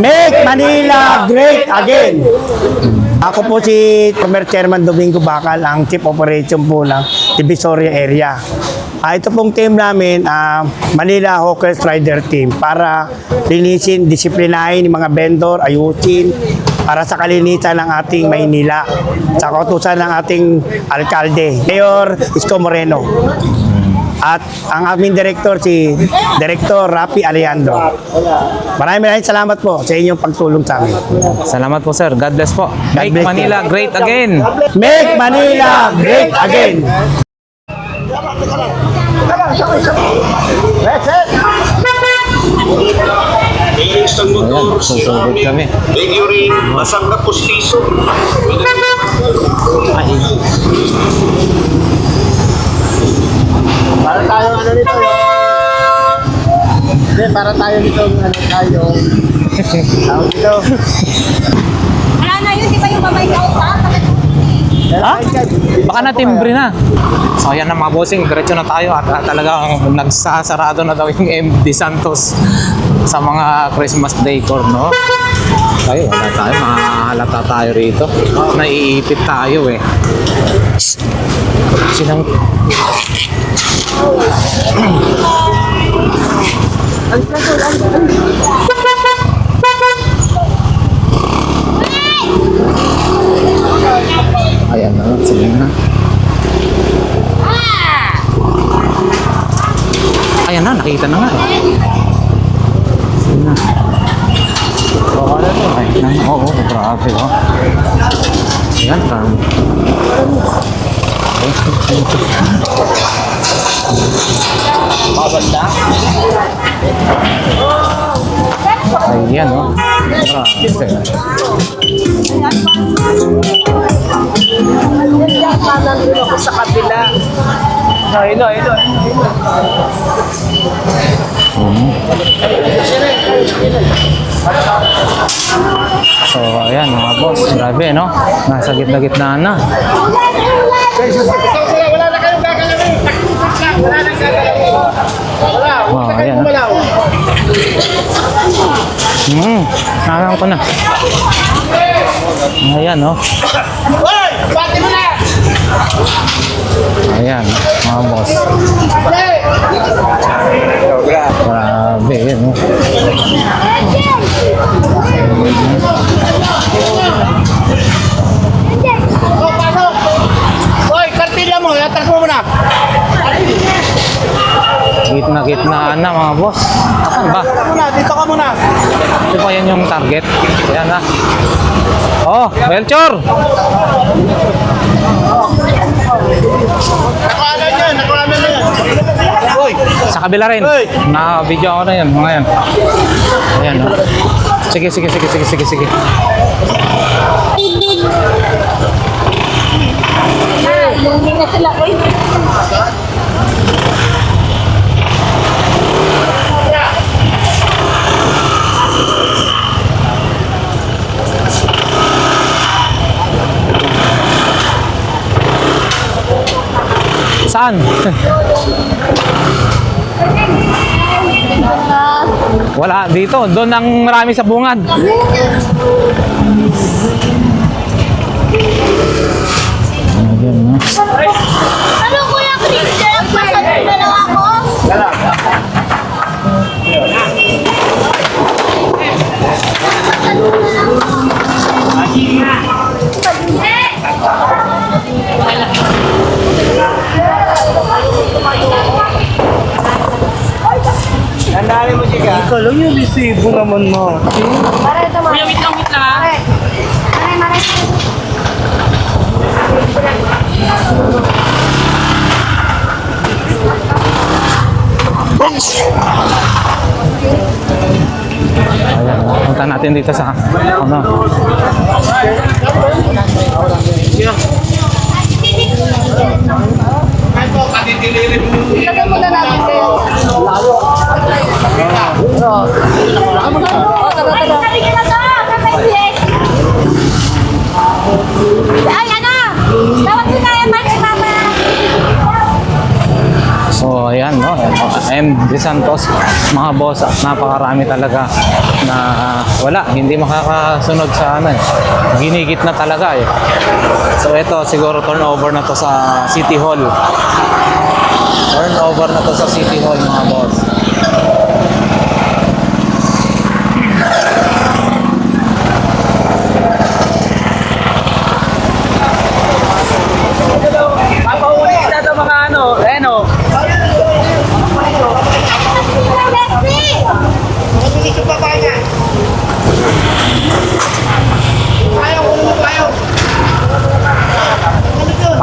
Make Manila Great Again! Ako po si former Chairman Domingo Bacal, ang Chief Operation po ng Divisoria Area. Ah, ito pong team namin, ah, Manila Hawkers Rider Team, para linisin, disiplinahin yung mga vendor, ayusin, para sa kalinisan ng ating Maynila. Sa kautusan ng ating alkalde, Mayor Isko Moreno. At ang aming director, si Director Rapi Alejandro. Maraming maraming salamat po sa inyong pagtulong sa amin. Salamat po sir. God bless po. Make bless Manila you. great again. Make Manila great again! Linis ng motor, Ayan, susugod kami. Thank you rin, masang na pustiso. Para tayo ano nito Hindi, para tayo nito ano tayo. Tawag dito. Wala na yun, di ba yung babay ka sa Ha? Baka na timbre na. So ayan na mga bossing, diretso na tayo at uh, talagang nagsasarado na daw yung MD Santos sa mga Christmas decor, no? Tayo, wala tayo, mahalata tayo rito. Naiipit tayo eh. Sinang... Ayan na, sige na. Ayan na, nakita na nga eh. Sige na. Oo, ano to? Ay, nang- oo, grabe oh. Ayan, parang... Ayan, oh. Grabe. Nandun ako sa kabila. Ayun, ayun, ayun. So, ayan mga boss. Grabe, no? Nasa gitna-gitna na. Wala na kayong gagalawin. Wow, ayan. ah. Hmm, nakakang ko na. Ayan, na! Ayan, mga boss. Grabe, yun? Oh, Gitna-gitna na, mga boss. Asan ba? Muna, dito ka muna. Ito pa yan yung target. Ayan, na. Oh, Melchor! Nakuhanan yan. Nakuhanan na yan. Hoy! Sa kabila rin. Hey! Na-video ako na yan, mga yan. Ayan, no? Sige, sige, sige, sige, sige, sige. Lugi na sila. Uy, Saan? Wala, dito. Doon ang marami sa bungad. Ayan? Tandaan mo siya ka. Ikaw lang yung resibo naman mo. Para ito mo. Kuya, wait lang, wait lang ha. Mare, mare. Ayan, no? punta natin dito sa ano. Ito, patitilirin mo. Mo na natin sa'yo. Lalo. Oo. Lalo mo na. Oo, tara, tara. Ay, ka Ay, ano? Tawag ko na yung mati, mama. MD Santos, mga boss, napakarami talaga na wala, hindi makakasunod sa ano eh. Ginigit na talaga eh. So ito, siguro turnover na to sa City Hall. Turnover na to sa City Hall mga boss.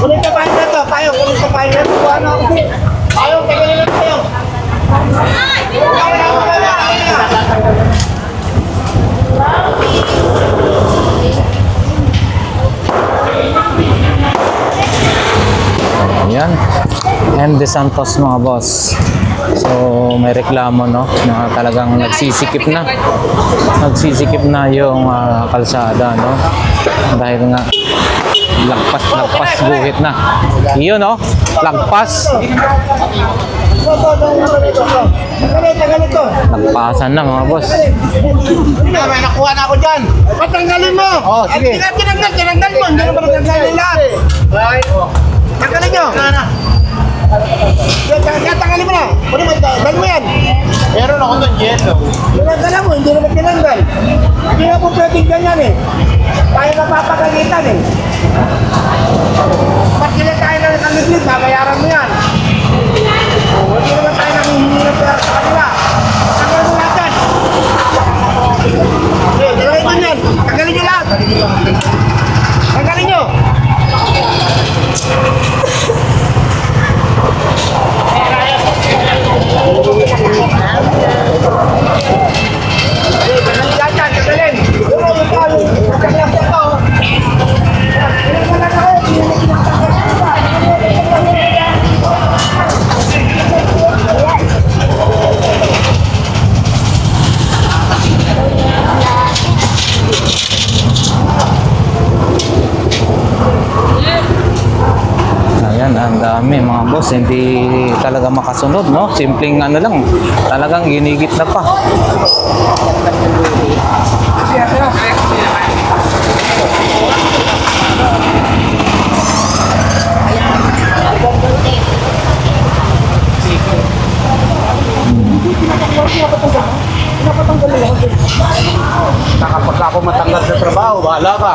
Kunin ka pa na to. Tayo, kunin ka pa na to. Ano? Tayo, tagalin lang tayo. Ay, Ayan. MD Santos mga boss. So may reklamo no na talagang nagsisikip na. Nagsisikip na yung ah, kalsada no. Dahil nga lagpas lagpas guhit na. Iyon no. Lagpas. Tagalin to. Lagpasan na mga boss. Hindi, may nakuha na ako dyan. Patanggalin mo. Oh, sige. Tinanggal, tinanggal mo. Hindi naman natanggalin lahat. Tanggalin nyo. Tanggalin, tanggalin mo na. Pwede mo, tanggalin mo yan. Meron ako doon, yelo. Tinanggal mo, hindi naman tinanggal. Hindi na po pwedeng ganyan eh. Tayo napapagalitan eh. Ba't kila tayo na nakaliglit, babayaran mo yan. Talaga makasunod, no? Simpleng ano lang. Talagang ginigit na pa. Kapag ako matanggal sa trabaho, bahala ka.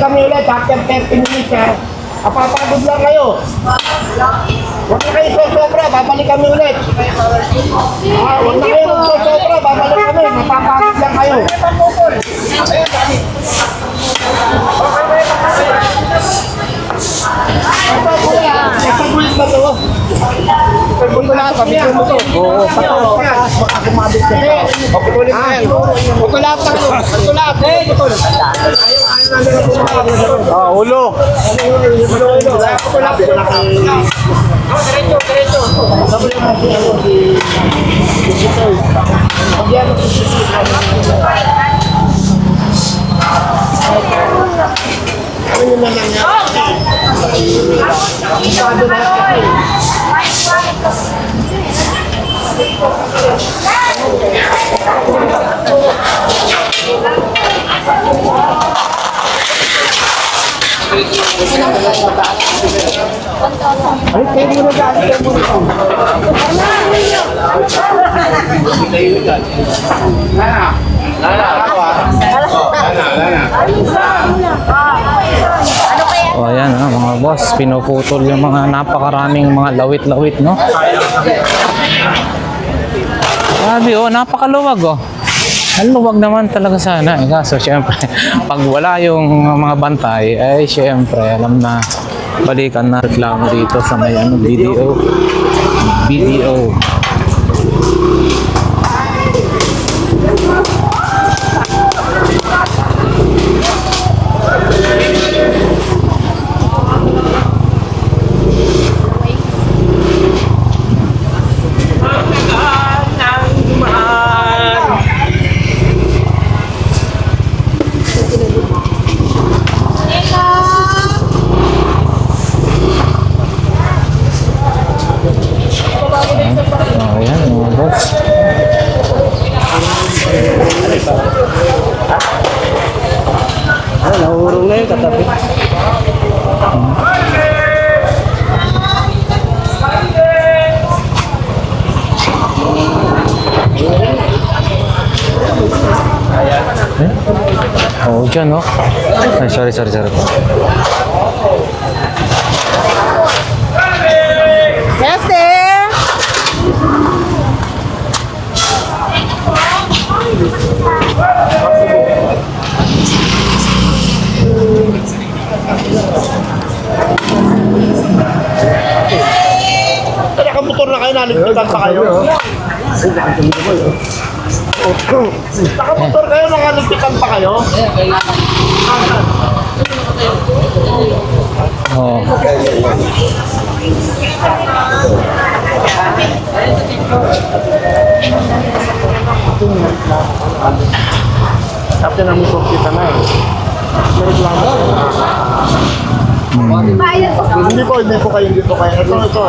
kami ulit after 30 minutes ha. Apapagod lang kayo. Huwag na kayo isosobra, babalik kami ulit. Ah, huwag na kayo isosobra, babalik kami. Mapapagod lang kayo. Ulo. Putol lahat. Diretso, diretso. Sabi mo si ano, si... Si Putol. Pagyan mo si Putol. yun na lang yan. Ay, kayo muna daan, kayo muna. O ayan ah, mga boss, pinuputol yung mga napakaraming mga lawit-lawit, no? Grabe oh, napakaluwag oh. Ang luwag naman talaga sana. Eh, kaso syempre, pag wala yung mga bantay, ay syempre, alam na balikan na reklamo dito sa may ano, BDO. BDO. Oh, ayan mga boss. Ano, nahurong na yun katabi. Oo, oh, dyan oh. Ay, sorry, sorry, sorry. Nakamotor na kayo, naligpitan pa kayo. Nakamotor kayo, nakaligpitan pa kayo. Oo. Tapos na motor kita na eh. May reklamo. Hindi po, hindi po kayo dito kayo. Ito, ito.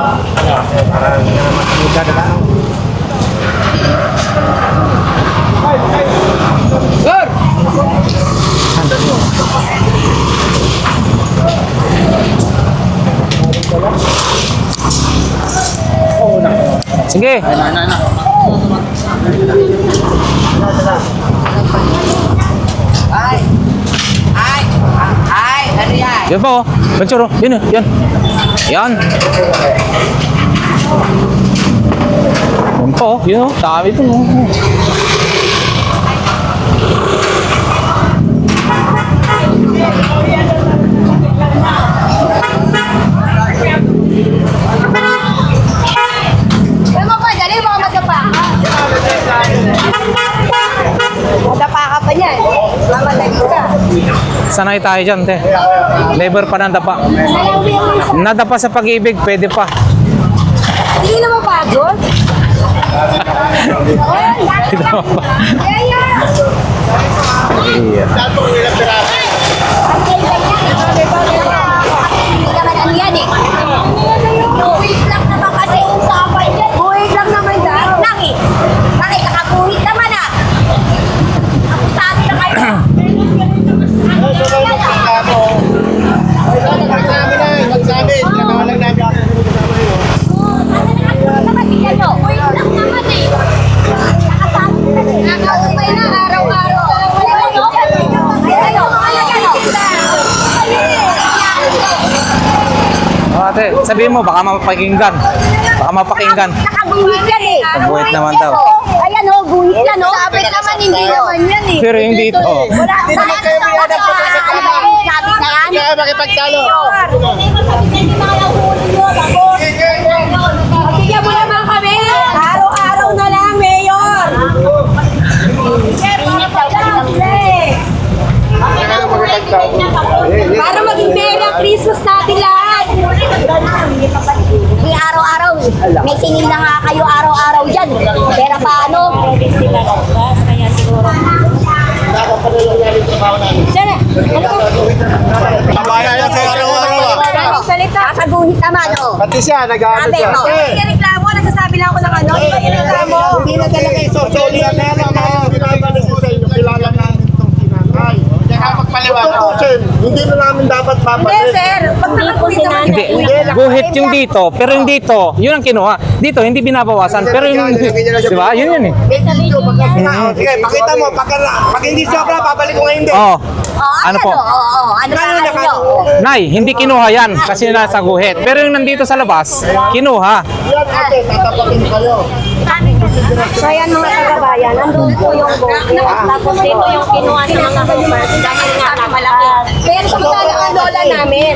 Sige. Ay! Ay! Ay! Ano yan? Yan pa oh. Picture oh. Yan oh. Yan. Yan. Yan pa oh. Yan oh. Dami ito oh. Sanay tayo dyan, te. Never pa isa. Nadapa sa pag-ibig, pwede pa. Hindi na mapagod. Ayun, dati ka. Kaya! Dato ilang piraso. Ang ganda yan. Hindi sabihin mo, baka mapakinggan. Baka mapakinggan. Nakabuhit yan eh. Nakabuhit naman daw. Ayan o, buhit yan o. Sabit naman, hindi naman yan eh. Pero yung dito. Wala Hindi naman kayo may hanap pa sa yan? Sabit na yan? Kaya makipagtalo. Bigyan mo naman kami. Araw-araw na lang, Mayor. Para maging Merry Christmas natin lahat. May araw-araw. May singil na nga kayo araw-araw dyan. Pero paano? Kaya siguro. Sana. Ano ba? bayan yan sa araw-araw ah. Maraming salita. Kasaguhit naman, oh. Pati siya, nag-ano Sabi, siya. oh. Eh, reklamo, nagsasabi lang ako ng ano, iba yung reklamo. Hindi na talaga. Kaya na inyo, kilala namin Tutusin, hindi na namin dapat Hindi, papalit. sir. Pag nakakulit naman Hindi, guhit yung dito, pero yung dito, yun ang kinuha. Dito, hindi binabawasan, pero yung, di ba, yun yun eh. Sige, pakita mo. Pag, pag hindi sobra, babalik ko ngayon din. Oh, Oh, Ano po? Oo, oo, ano na, ano? Nay, hindi kinuha yan kasi nasa guhit. Pero yung nandito sa labas, kinuha. Yan, ate, tatapatin kayo. So ayan mga kagabayan, nandun po yung bote. Tapos dito yung kinuha sa mga hookers dahil nga malaki. Pero sa mga ang lola namin,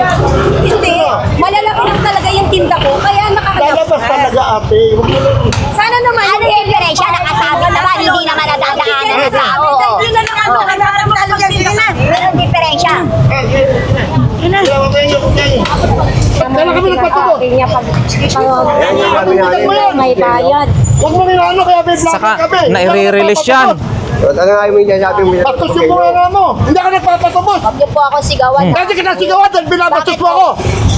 hindi. Malalaki lang talaga yung tinda ko, kaya nakakagap. Lalabas talaga, ate. Sana naman ano yung diferensya? Nakasabi naman, hindi naman nadadaanan ng tao. Yun na lang ano, para mo alam na. Meron diferensya. Kaya huwag kayo, huwag kayo. Kailan kami nagpatubos? niya pag may bayad. Huwag mo rin ano, kaya may vlog Saka, kami. nai-release yan. Ano nga yung sabi mo? Bastos yung mga mo. Hindi ako nagpapatubos. Huwag niyo po ako sigawan. Kasi kinasigawan dahil binabastos mo ako.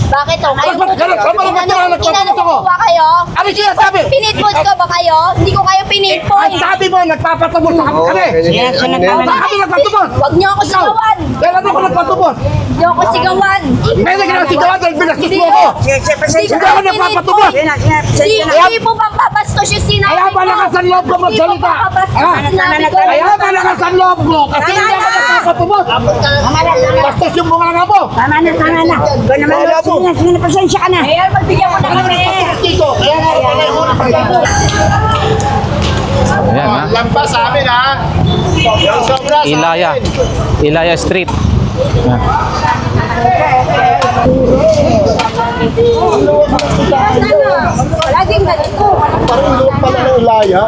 Bakit oh? Kayo Bakit? Ganun, sama lang kayo, nagpapatubos ako. Inano kayo? Ano siya sabi? Pinitpos ko ba kayo? Hindi ko kayo pinitpos. Ang sabi mo, nagpapatubos sa kami. ganyan. Ano na yun? Bakit kami nagpatubos? Huwag niyo ako sigawan. Kailan ako nagpatubos? Niyo ako sigawan. Kaya kinasigawan dahil binastos mo ako. Hindi Hindi ako nagpapatubos. Hindi, hindi po pampabastos yung sinabi Kaya ba nakasan loob ko magsalita? Ha? Kaya ba nakasan loob mo? Kasi hindi ako nagpapatubos. Bastos yung mga nga mo. Tama na, tama na. Ba naman, Kaya mo. sige na, sige na, pasensya ka na. Ayan, magbigyan mo na kami. Kaya nga pala yung una pagkakot. Ayan ha. Lampas sa amin ha. Sa Ilaya. amin. Ilaya Street. Ayan. Laging ganito. Parang luwag pala ng Ilaya.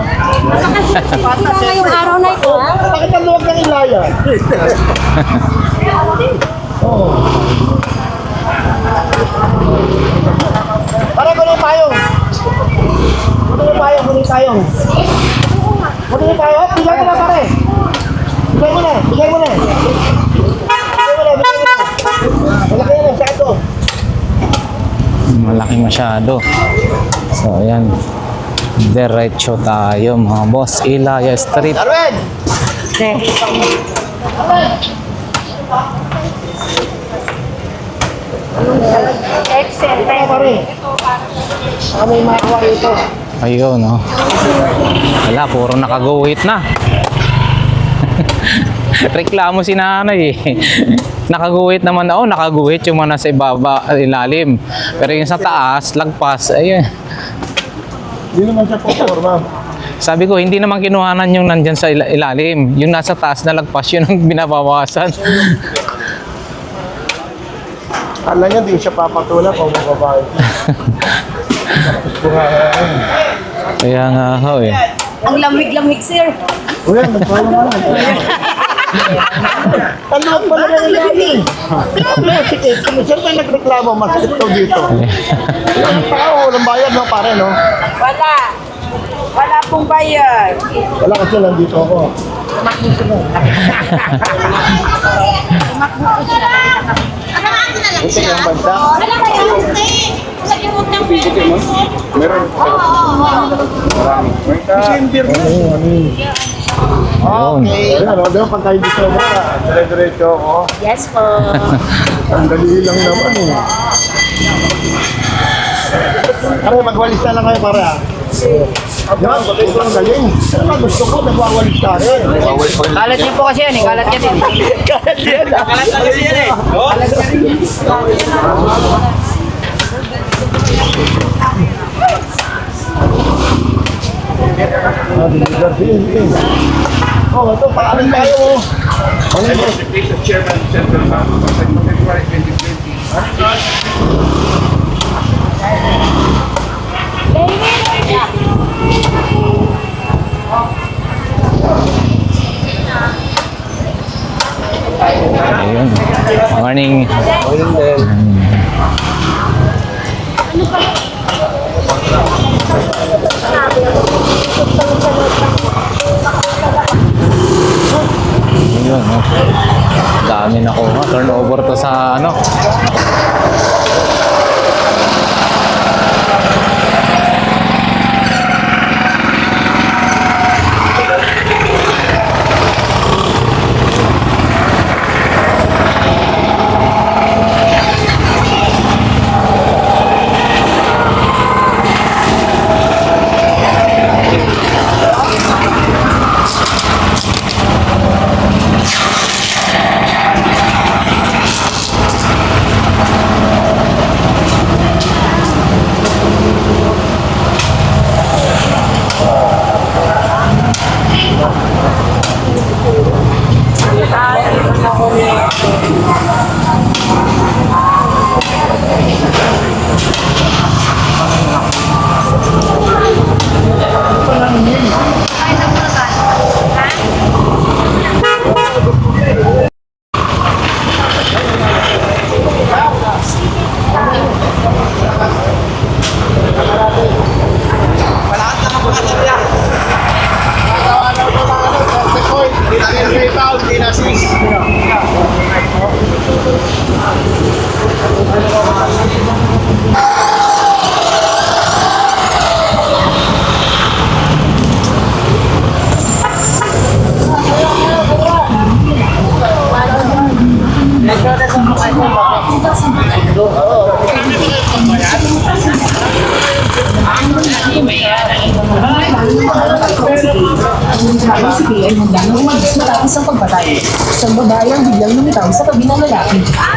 Ngayong araw na ito? Bakit ang luwag ng Ilaya? Oo. Para ko yung payong. Kunin payong, kunin payong. Kunin payong. Bigay mo na pare. Bigay mo na, bigay mo na. Bigay mo na, bigay mo na. Malaki masyado. Malaki masyado. So, ayan. Diretso tayo mga boss. Ilaya Street. Darwin! Excel. Kaya pare. Baka may makawa ito. Ayun, no. Wala, puro nakaguhit na. Reklamo si nanay eh. Nakaguhit naman ako, nakaguhit yung mga nasa ibaba, ilalim. Pero yung sa taas, lagpas, ayun. Hindi naman siya po forma. Sabi ko, hindi naman kinuhanan yung nandyan sa ila- ilalim. Yung nasa taas na lagpas, yun ang binabawasan. Kala niya, di siya papatulak o mababae. Kaya nga ho eh. Ang lamig-lamig, sir. Uy, nagpala mo lang. Ang loob pala ng ilalim. Grabe, sige. Kung saan tayo nagreklamo, masakit daw dito. Walang tao, walang bayad, no, pare, no? Wala. Wala pong bayad. Wala kasi nandito ako. Buti ang bansa. Wala kayo? Sa yung ng Meron. December na. Ano, ano yun? Ayun. Ayan, ano, di ba pag tayo dito na, dire-diretso ako. Yes po. Ang dali lang naman eh. Pare, magwalis na lang kayo pare ah. Yan, sobrang galing. Nga gusto ko, nagwawalis ka rin. Kalat niyo po kasi yan eh. Kalat yan eh. Kalat yan. Kalat kasi yan eh. Ah, deliver. Sige, sige. Oh, ito, paalam tayo. Ano yun? Ayun. Morning. Yun, no? Oh. Dami na ko. Turnover to sa ano. Lumitaw sa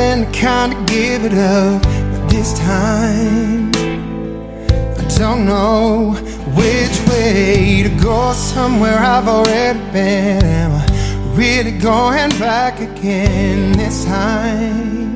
been the kind to give it up. But this time, I don't know which way to go. Somewhere I've already been. Am I really going back again this time?